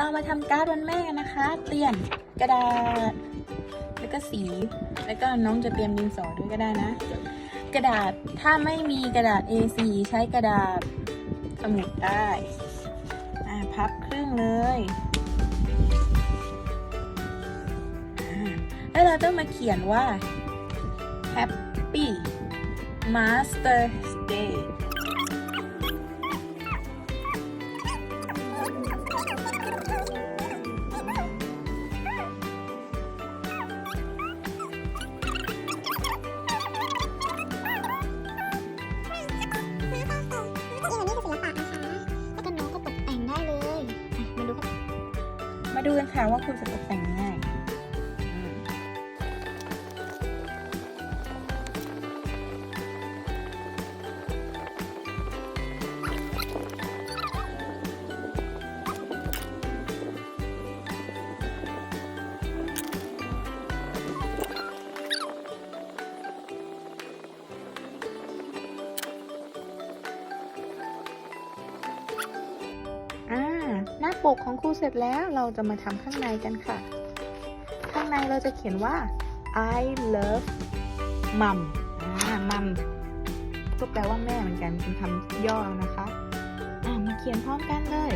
เรามาทำการ์ดวันแม่กันนะคะ เตรียมกระดาษ แล้วก็สี แล้วก็น้องจะเตรียมดินสอด้วยก็ได้นะ กระดาษถ้าไม่มีกระดาษ A4 ใช้กระดาษสมุดได้ อ่าพับครึ่งเลยแล้วเราต้องมาเขียนว่า Happy Master's Day มาดูกันค่ะว่าคุณจะตกแต่งยังไง ปกของครูเสร็จแล้วเราจะมาทำข้างในกันค่ะ ข้างในเราจะเขียนว่า I love mom อ่า mom ก็แปลว่าแม่เหมือนกันเป็นคำย่อนะคะ อ่ามาเขียนพร้อมกันเลย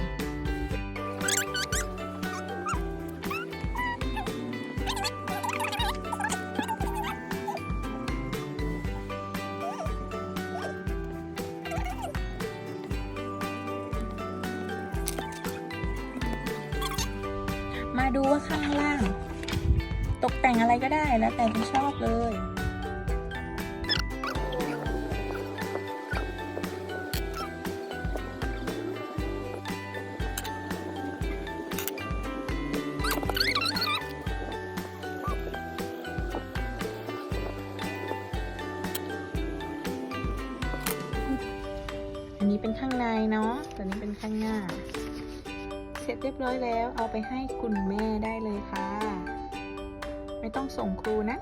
มาดูว่าข้างล่าง ตกแต่งอะไรก็ได้แล้วแต่ที่ชอบเลยอันนี้เป็นข้างในเนาะตัวนี้เป็นข้างหน้า เสร็จเรียบร้อยแล้วเอาไปให้คุณแม่ได้เลยค่ะ ไม่ต้องส่งครูนะ